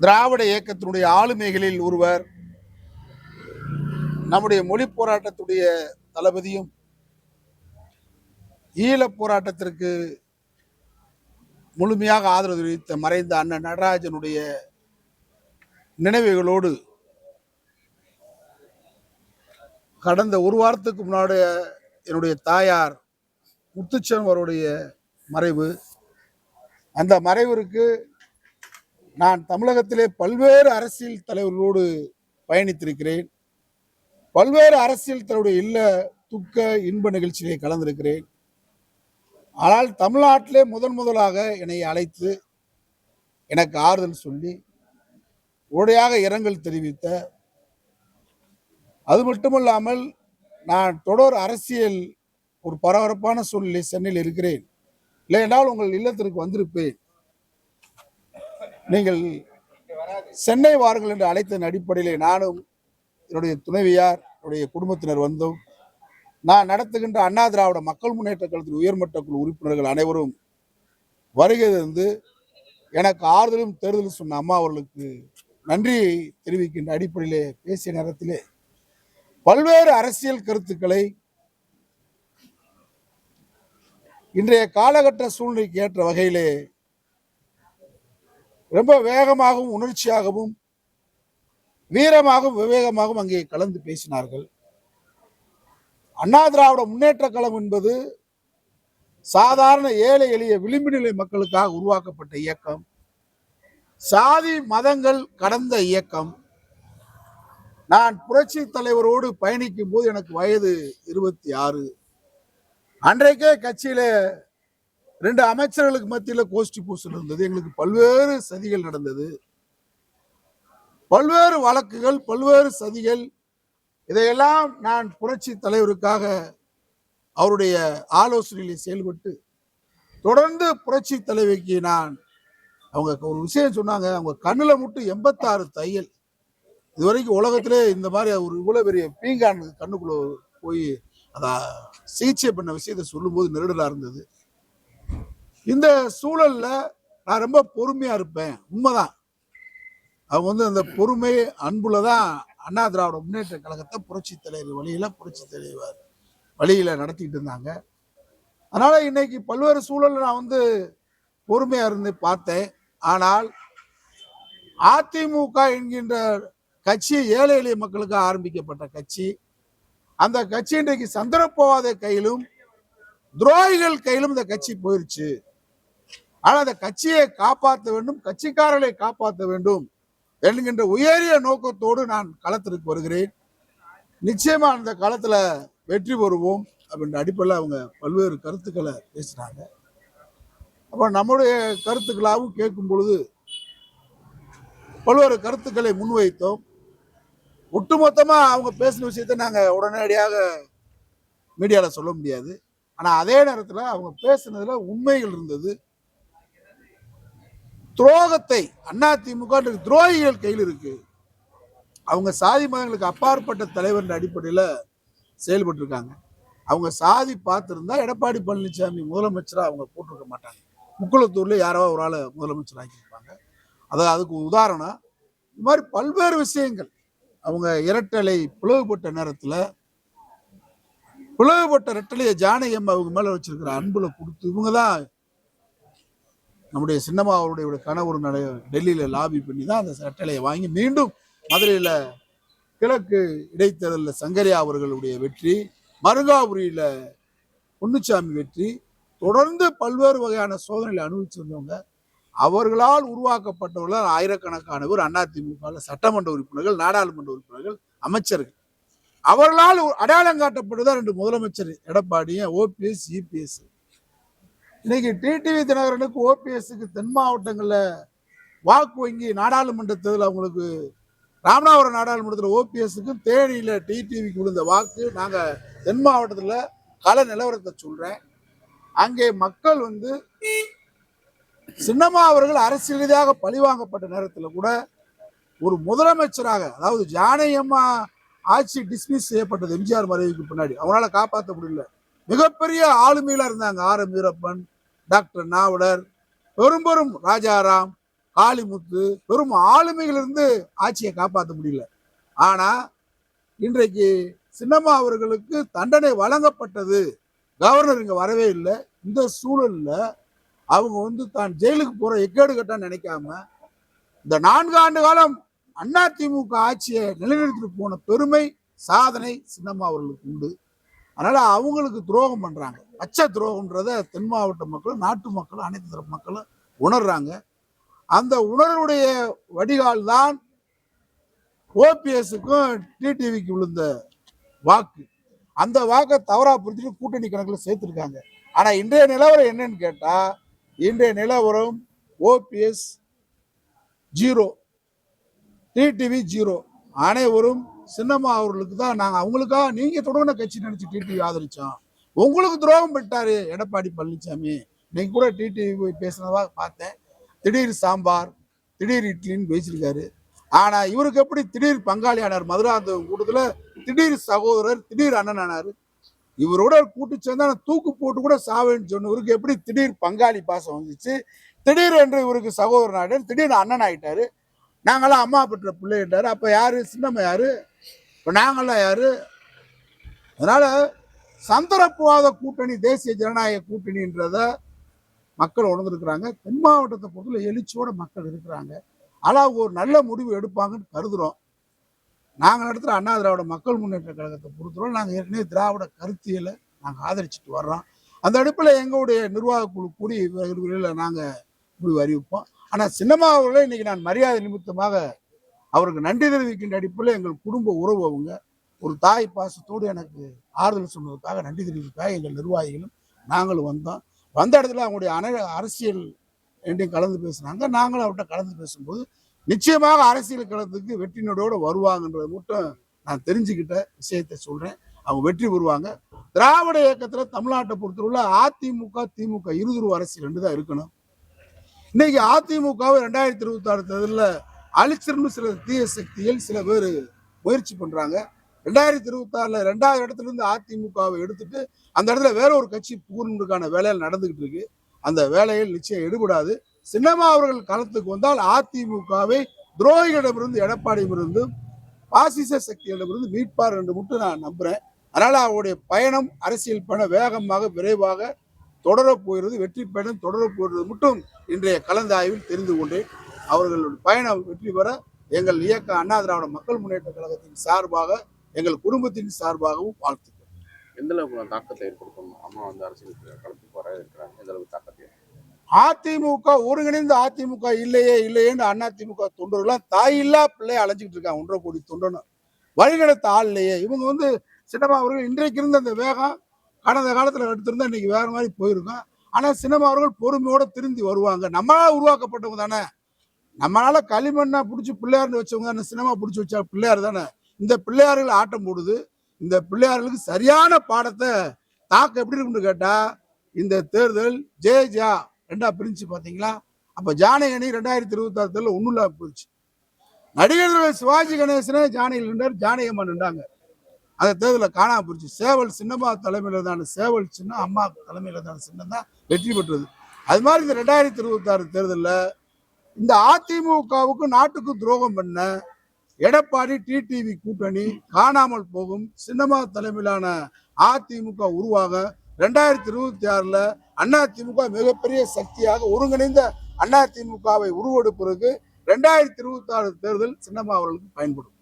திராவிட இயக்கத்தினுடைய ஆளுமைகளில் ஒருவர் நம்முடைய மொழி போராட்டத்துடைய தளபதியும் ஈழப் போராட்டத்திற்கு முழுமையாக ஆதரவு தெரிவித்த மறைந்த அண்ணன் நடராஜனுடைய நினைவுகளோடு கடந்த ஒரு வாரத்துக்கு முன்னாடி என்னுடைய தாயார் முத்துச்சன் அவருடைய மறைவு. அந்த மறைவிற்கு நான் தமிழகத்திலே பல்வேறு அரசியல் தலைவர்களோடு பயணித்திருக்கிறேன். பல்வேறு அரசியல் தலைவருடைய இல்ல துக்க இன்ப நிகழ்ச்சியிலே கலந்திருக்கிறேன். ஆனால் தமிழ்நாட்டிலே முதன் முதலாக என்னை அழைத்து எனக்கு ஆறுதல் சொல்லி உடையாக இரங்கல் தெரிவித்த அது மட்டுமல்லாமல் நான் தொடர் அரசியல் ஒரு பரபரப்பான சூழ்நிலை சென்னையில் இருக்கிறேன். இல்லை என்றால் உங்கள் இல்லத்திற்கு வந்திருப்பேன். நீங்கள் சென்னை வாருங்கள் என்று அழைத்ததன் அடிப்படையிலே நானும் என்னுடைய துணைவியார் என்னுடைய குடும்பத்தினர் வந்தோம் நான் நடத்துகின்ற அண்ணா திராவிட மக்கள் முன்னேற்ற கழகத்தின் உயர்மட்ட குழு உறுப்பினர்கள் அனைவரும் வருகை தந்து எனக்கு ஆறுதலும் தேர்தலும் சொன்ன அம்மா அவர்களுக்கு நன்றி தெரிவிக்கின்ற அடிப்படையிலே பேசிய நேரத்திலே பல்வேறு அரசியல் கருத்துக்களை இன்றைய காலகட்ட சூழ்நிலைக்கு ஏற்ற வகையிலே ரொம்ப வேகமாகவும் உணர்ச்சியாகவும் வீரமாகவும் விவேகமாகவும் அங்கே கலந்து பேசினார்கள். அண்ணா திராவிட முன்னேற்ற கழகம் என்பது சாதாரண ஏழை எளிய விளிம்பு நிலை மக்களுக்காக உருவாக்கப்பட்ட இயக்கம். சாதி மதங்கள் கடந்த இயக்கம். நான் புரட்சி தலைவரோடு பயணிக்கும் போது எனக்கு வயது இருபத்தி ஆறு. அன்றைக்கே கட்சியில ரெண்டு அமைச்சர்களுக்கு மத்தியில் கோஷ்டி பூசல் இருந்தது. எங்களுக்கு பல்வேறு சதிகள் நடந்தது. பல்வேறு வழக்குகள் பல்வேறு சதிகள். இதையெல்லாம் நான் புரட்சி தலைவருக்காக அவருடைய ஆலோசனையில் செயல்பட்டு தொடர்ந்து புரட்சி தலைவிக்கு நான் அவங்க ஒரு விஷயம் சொன்னாங்க. அவங்க கண்ணில் மட்டும் எண்பத்தாறு தையல். இது வரைக்கும் உலகத்திலே இந்த மாதிரி ஒரு இவ்வளோ பெரிய பீங்கான் கண்ணுக்குள்ள போய் அதை சிகிச்சை பண்ண விஷயத்தை சொல்லும்போது நெருடலாக இருந்தது. இந்த சூழல்ல நான் ரொம்ப பொறுமையா இருப்பேன். உண்மைதான். அவங்க வந்து அந்த பொறுமை அன்புல தான் அண்ணா திராவிட முன்னேற்ற கழகத்தை புரட்சி தலைவர் வழியில புரட்சி தலைவர் வழியில நடத்திட்டு இருந்தாங்க. அதனால இன்னைக்கு பல்வேறு சூழல்ல நான் வந்து பொறுமையா இருந்து பார்த்தேன். ஆனால் அதிமுக என்கின்ற கட்சி ஏழை எளிய மக்களுக்கு ஆரம்பிக்கப்பட்ட கட்சி. அந்த கட்சி இன்றைக்கு சந்திரப்போவாத கையிலும் துரோகிகள் கையிலும் இந்த கட்சி போயிருச்சு. ஆனால் அந்த கட்சியை காப்பாற்ற வேண்டும் கட்சிக்காரர்களை காப்பாற்ற வேண்டும் என்கின்ற உயரிய நோக்கத்தோடு நான் களத்திற்கு வருகிறேன். நிச்சயமா அந்த களத்துல வெற்றி பெறுவோம் அப்படின்ற அடிப்படையில் அவங்க பல்வேறு கருத்துக்களை பேசுறாங்க. அப்போ நம்முடைய கருத்துக்களாகவும் கேட்கும் பொழுது பல்வேறு கருத்துக்களை முன்வைத்தோம். ஒட்டுமொத்தமாக அவங்க பேசின விஷயத்தை நாங்கள் உடனடியாக மீடியாவில் சொல்ல முடியாது. ஆனால் அதே நேரத்தில் அவங்க பேசுனதுல உண்மைகள் இருந்தது. துரோகத்தை அதிமுக துரோகிகள் கையில் இருக்கு. அவங்க சாதி மதங்களுக்கு அப்பாற்பட்ட தலைவர் அடிப்படையில் செயல்பட்டு இருக்காங்க அவங்க சாதி பார்த்துருந்தா எடப்பாடி பழனிசாமி முதலமைச்சரா அவங்க போட்டிருக்க மாட்டாங்க. முக்குளத்தூர்ல யாரோ ஒரு ஆளை முதலமைச்சர் ஆக்கியிருப்பாங்க. அதாவது அதுக்கு உதாரணம் இது மாதிரி பல்வேறு விஷயங்கள். அவங்க இரட்டலை பிளவுபட்ட நேரத்தில் பிளவுபட்ட இரட்டலையை ஜானகி அம்மா அவங்க மேலே வச்சிருக்கிற அன்புல கொடுத்து இவங்க தான் நம்முடைய சின்னம்மா அவருடைய கணவர் நட டெல்லியில லாபி பண்ணி தான் அந்த சட்டையை வாங்கி மீண்டும் மதுரையில கிழக்கு இடைத்தேர்தலில் சங்கரியா அவர்களுடைய வெற்றி மருங்காபுரியில பொன்னுச்சாமி வெற்றி தொடர்ந்து பல்வேறு வகையான சோதனைகளை அனுபவிச்சிருந்தவங்க அவர்களால் உருவாக்கப்பட்டவர்கள் ஆயிரக்கணக்கானவர் அதிமுக சட்டமன்ற உறுப்பினர்கள் நாடாளுமன்ற உறுப்பினர்கள் அமைச்சர்கள். அவர்களால் அடையாளம் காட்டப்பட்டதான் ரெண்டு முதலமைச்சர் எடப்பாடியும் ஓபிஎஸ் இபிஎஸ் இன்னைக்கு டிடிவி தினகரனுக்கு ஓபிஎஸ்க்கு தென் மாவட்டங்களில் வாக்கு வங்கி நாடாளுமன்ற தேர்தல் அவங்களுக்கு ராமநாதபுரம் நாடாளுமன்றத்தில் ஓபிஎஸ்க்கும் தேனியில் டிடிவிக்கு விழுந்த வாக்கு. நாங்கள் தென் மாவட்டத்தில் கல நிலவரத்தை சொல்கிறேன் அங்கே மக்கள் வந்து சின்னம்மா அவர்கள் அரசியல் ரீதியாக பழிவாங்கப்பட்ட நேரத்தில் கூட ஒரு முதலமைச்சராக அதாவது ஜானகியம்மா ஆட்சி டிஸ்மிஸ் செய்யப்பட்டது எம்ஜிஆர் மறைவுக்கு பின்னாடி. அவங்களால காப்பாற்ற முடியல. மிகப்பெரிய ஆளுமையில இருந்தாங்க R M Veerappan doctor Navalar பெரும்பெரும் Rajaram Kalimuthu பெரும் ஆளுமைகளிலிருந்து ஆட்சியை காப்பாற்ற முடியல. ஆனால் இன்றைக்கு சின்னம்மா அவர்களுக்கு தண்டனை வழங்கப்பட்டது. கவர்னர் இங்கே வரவே இல்லை. இந்த சூழலில் அவங்க வந்து தான் ஜெயிலுக்கு போகிற எக்கேடு கட்டான்னு நினைக்காம இந்த நான்கு ஆண்டு காலம் அதிமுக ஆட்சியை நிலைநிறுத்திட்டு போன பெருமை சாதனை சின்னம்மா அவர்களுக்கு உண்டு. அதனால அவங்களுக்கு துரோகம் பண்றாங்க. பச்சை துரோகம்ன்றத தென் மாவட்ட மக்களும் நாட்டு மக்களும் அனைத்து தரப்பு மக்களும் உணர்றாங்க. அந்த உணர்வுடைய வடிகால் தான் ஓபிஎஸ்க்கும் டிடிவிக்கு விழுந்த வாக்கு. அந்த வாக்கை தவறாக புரிஞ்சுட்டு கூட்டணி கணக்கில் சேர்த்துருக்காங்க. ஆனால் இன்றைய நிலவரம் என்னன்னு கேட்டால் இன்றைய நிலவரம் ஓபிஎஸ் ஜீரோ டிடிவி ஜீரோ. அனைவரும் சின்னம்மா அவர்களுக்கு தான் நாங்கள் அவங்களுக்காக நீங்கள் தொடங்கின கட்சி நினைச்சு டிடிவி ஆதரிச்சோம். உங்களுக்கு துரோகம் பண்ணிட்டாரு எடப்பாடி பழனிசாமி நீங்க கூட டிடிவி போய் பேசுனதா பார்த்தேன். திடீர் சாம்பார் திடீர் இட்லின்னு பேசியிருக்காரு. ஆனா இவருக்கு எப்படி திடீர் பங்காளி ஆனார் மதுராந்த கூட்டத்தில் திடீர் சகோதரர் திடீர் அண்ணன் ஆனார். இவரோட கூட்டு சேர்ந்தா தூக்கு போட்டு கூட சாவேன்னு சொன்னவருக்கு எப்படி திடீர் பங்காளி பாசம் வந்துச்சு? திடீர் என்று இவருக்கு சகோதரன் ஆகிட்டார் திடீர் அண்ணன் ஆகிட்டாரு நாங்களாம் அம்மா பெற்ற பிள்ளைகிட்டாரு அப்போ யாரு? சின்னம்மா யாரு? இப்போ நாங்களாம் யார்? அதனால் சந்தரப்புவாத கூட்டணி தேசிய ஜனநாயக கூட்டணின்றத மக்கள் உணர்ந்துருக்கிறாங்க. தென் மாவட்டத்தை பொறுத்தவரை எழுச்சியோட மக்கள் இருக்கிறாங்க. ஆனால் ஒரு நல்ல முடிவு எடுப்பாங்கன்னு கருதுகிறோம் நாங்கள் நடத்துகிற அண்ணா திராவிட மக்கள் முன்னேற்ற கழகத்தை பொறுத்தவரை நாங்கள் ஏற்கனவே திராவிட கருத்தியலை நாங்கள் ஆதரிச்சுட்டு வர்றோம். அந்த அடிப்பில் எங்களுடைய நிர்வாக குழு கூடி விரைவில் நாங்கள் முடிவு அறிவிப்போம். ஆனால் சின்னம்மா இன்றைக்கி நான் மரியாதை நிமித்தமாக அவருக்கு நன்றி தெரிவிக்கின்ற அடிப்படையில் எங்கள் குடும்ப உறவு அவங்க. ஒரு தாய் பாசத்தோடு எனக்கு ஆறுதல் சொன்னதுக்காக நன்றி தெரிவிப்பதாக எங்கள் நிர்வாகிகளும் நாங்களும் வந்தோம். வந்த இடத்துல அவங்களுடைய அனை அரசியல் என்றையும் கலந்து பேசுனாங்க. நாங்களும் அவர்கிட்ட கலந்து பேசும்போது நிச்சயமாக அரசியல் களத்துக்கு நடோடு வருவாங்கன்றது மட்டும் நான் தெரிஞ்சுக்கிட்ட விஷயத்தை சொல்கிறேன் அவங்க வெற்றி பெறுவாங்க. திராவிட இயக்கத்தில் தமிழ்நாட்டை பொறுத்தவரை அதிமுக திமுக இருதுருவ அரசியல் ரெண்டு தான் இருக்கணும். இன்னைக்கு அதிமுகவை ரெண்டாயிரத்தி இருபத்தி ஆறு தேர்தலில் அழிச்சிருந்து சில தீய சக்திகள் சில பேர் முயற்சி பண்றாங்க. ரெண்டாயிரத்தி இருபத்தி ஆறுல ரெண்டாவது இடத்துல இருந்து அதிமுகவை எடுத்துட்டு அந்த இடத்துல வேற ஒரு கட்சி புகுறதுக்கான வேலைகள் நடந்துகிட்டு இருக்கு. அந்த வேலையில் நிச்சயம் எடுபடாது சின்னம்மா அவர்கள் களத்துக்கு வந்தால் அதிமுகவை துரோகிகளிடமிருந்து எடப்பாடியிடமிருந்து பாசிச சக்திகளிடமிருந்து மீட்பார் என்று மட்டும் நான் நம்புறேன். அதனால அவருடைய பயணம் அரசியல் பயணம் வேகமாக விரைவாக தொடரப் போகிறது. வெற்றி பயணம் தொடரப் போகிறது மட்டும் இன்றைய கலந்தாய்வில் தெரிந்து கொண்டேன். அவர்களுடைய பயணம் வெற்றி பெற எங்கள் இயக்க அண்ணா திராவிட மக்கள் முன்னேற்ற கழகத்தின் சார்பாக எங்கள் குடும்பத்தின் சார்பாகவும் வாழ்த்துக்கள். எந்த அளவுக்கு தாக்கத்தை ஏற்படுத்தும்? அம்மா வந்து அரசியல் களத்துக்கு வர இருக்கிறாங்க. எந்த அளவுக்கு தாக்கத்தை? அதிமுக ஒருங்கிணைந்த அதிமுக இல்லையே இல்லையேன்னு அதிமுக தொண்டர்கள்லாம் தாயில்லா பிள்ளைய அலைஞ்சிக்கிட்டு இருக்காங்க. ஒன்றரை கோடி தொண்டனும் வழிநடத்த ஆள் இல்லையே. இவங்க வந்து சின்னம்மா அவர்கள் இன்றைக்கு இருந்த அந்த வேகம் கடந்த காலத்துல எடுத்திருந்தா இன்னைக்கு வேற மாதிரி போயிருக்கும். ஆனா சின்னம்மா அவர்கள் பொறுமையோட திருந்தி வருவாங்க. நம்மளால உருவாக்கப்பட்டவங்க தானே. நம்மளால களிமண்ணா பிடிச்சி பிள்ளையார்னு வச்சவங்க அந்த சினிமா பிடிச்சி வச்சா பிள்ளையார் தானே? இந்த பிள்ளையார்கள் ஆட்டம் போடுது. இந்த பிள்ளையார்களுக்கு சரியான பாடத்தை தாக்க எப்படி இருக்குன்னு கேட்டா இந்த தேர்தல் ஜே ஜா ரெண்டா பிரிஞ்சு பார்த்தீங்களா அப்போ ஜானகணி ரெண்டாயிரத்தி இருபத்தி ஆறு தேர்தல் இல்லாமல் போயிடுச்சு. நடிகர்கள் சிவாஜி கணேசனே ஜானகியில் நின்றார் ஜானகி அம்மா நின்றாங்க. அந்த தேர்தலில் காணாம போயிடுச்சு. சேவல் சின்னம்மா தலைமையில் தான் சேவல் சின்னம் அம்மா தலைமையில் தான் சின்னம் தான் வெற்றி பெற்றது. அது மாதிரி இந்த ரெண்டாயிரத்தி இருபத்தாறு தேர்தலில் இந்த அதிமுகவுக்கு நாட்டுக்கு துரோகம் பண்ண எடப்பாடி டிடிவி கூட்டணி காணாமல் போகும் சின்னம்மா தலைமையிலான அதிமுக உருவாக ரெண்டாயிரத்தி இருபத்தி ஆறுல அதிமுக மிகப்பெரிய சக்தியாக ஒருங்கிணைந்த அதிமுகவை உருவெடுப்பதற்கு ரெண்டாயிரத்தி இருபத்தி ஆறு தேர்தல் சின்னம்மா அவர்களுக்கு பயன்படும்.